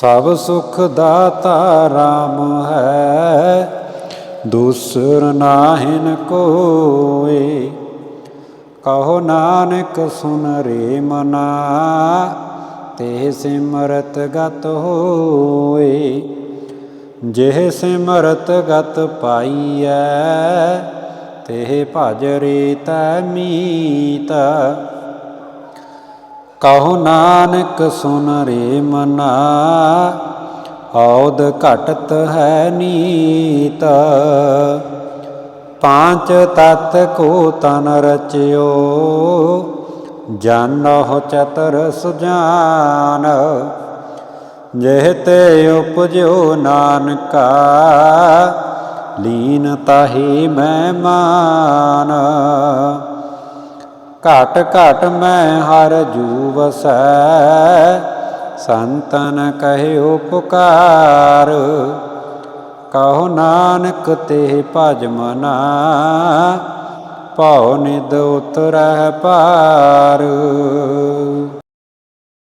ਸਭ ਸੁਖ ਦਾਤਾ RAM ਹੈ, ਦੂਸਰ ਨਾਹਿਨ ਕੋਏ। ਕਹੋ ਨਾਨਕ ਸੁਨ ਰੇ ਮਨਾ, ਤੇ ਸਿਮਰਤ ਗਤ ਹੋਏ। ਜਿਹ ਸਿਮਰਤ ਗਤ ਪਾਈਐ, ਤੇ ਭਜ ਰੇ ਤੈ ਮੀਤ। ਕਹੋ ਨਾਨਕ ਸੁਨ ਰੇ ਮਨਾ, ਔਦ ਘਟਤ ਹੈ ਨੀਤ। ਪਾਂਚ ਤਤ ਕੋ ਤਨ ਰਚਿਓ ਜਾਨਹੁ ਚਤਰ ਸੁਜਾਨ। ਜਿਹ ਤੇ ਉਪਜਿਓ ਨਾਨਕਾ, ਲੀਨ ਤਾਹੀ ਮੈਂ ਮਾਨ। ਘਟ ਘਟ ਮੈਂ ਹਰ ਜੂ ਵਸੈ ਸੰਤਨ ਕਹਿਓ ਪੁਕਾਰ, ਕਹੋ ਨਾਨਕ ਤੇ ਭਜ ਮਨਾ। ਭਉ ਨਿਦ ਉਤਰਹਿ ਪਾਰ